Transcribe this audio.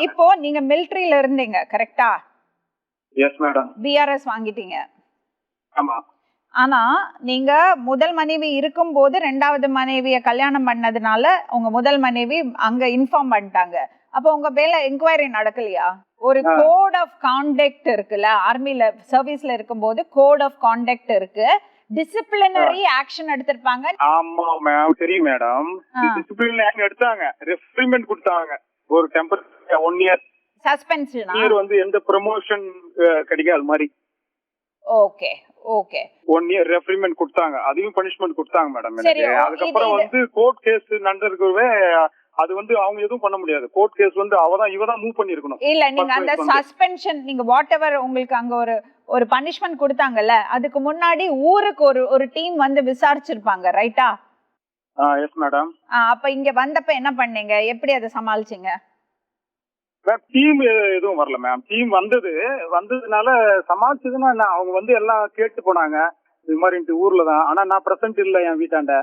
இப்போ நீங்க மிலிட்டரியில இருந்தீங்க கரெக்டா எஸ் மேடம் பிஆர்எஸ் வாங்கிட்டீங்க. ஆமா. ஆனா நீங்க முதல் மனைவி இருக்கும்போது ரெண்டாவது மனைவிய கல்யாணம் பண்ணதுனால உங்க முதல் மனைவி அங்க இன்ஃபார்ம் பண்ணிட்டாங்க. அப்போ உங்க மேல என்கொயரி நடக்கலையா? ஒரு. கோட் ஆஃப் கான்டக்ட் இருக்குல்ல ஆர்மில சர்வீஸ்ல இருக்கும்போது கோட் ஆஃப் கான்டக்ட் இருக்கு. டிசிப்ளினரி ஆக்ஷன் எடுத்திருப்பாங்க. ஆமா மேம் தெரியும் மேடம் ஆ. டிசிப்ளின் ஆக்ட் எடுத்தாங்க. ரெஃப்ரிமெண்ட் கொடுத்தாங்க. ஒரு டெம்பரரி ஒன் இயர் சஸ்பென்ஷனா இயர் வந்து எந்த ப்ரமோஷன் கிடைக்காத மாதிரி okay okay one year reprimand கொடுத்தாங்க. அதையும் பனிஷ்மெண்ட் கொடுத்தாங்க மேடம் எனக்கு. அதுக்கப்புறம் வந்து கோர்ட் கேஸ் நடந்திருக்கவே அது வந்து அவங்க எதுவும் பண்ண முடியாது. கோர்ட் கேஸ் வந்து அவ தான் இவ தான் மூவ் பண்ணிருக்கணும் இல்ல நீங்க அந்த சஸ்பென்ஷன் நீங்க வாட் எவர் உங்களுக்கு அங்க ஒரு ஒரு பனிஷ்மெண்ட் கொடுத்தாங்கல்ல அதுக்கு முன்னாடி ஊருக்கு ஒரு ஒரு டீம் வந்து விசாரிச்சிருப்பாங்க ரைட்டா எஸ் மேடம் அப்ப இங்க வந்தப்ப என்ன பண்ணீங்க? எப்படி அதை சமாளிச்சீங்க? மேம் டீம் எதுவும் வரல மேம் டீம் வந்தது. வந்ததுனால சமாளிச்சதுன்னா என்ன? அவங்க வந்து எல்லாம் கேட்டு போனாங்க. இது மாதிரி ஊர்ல தான். ஆனா நான் பிரசன்ட் இல்ல என் வீட்டாண்ட.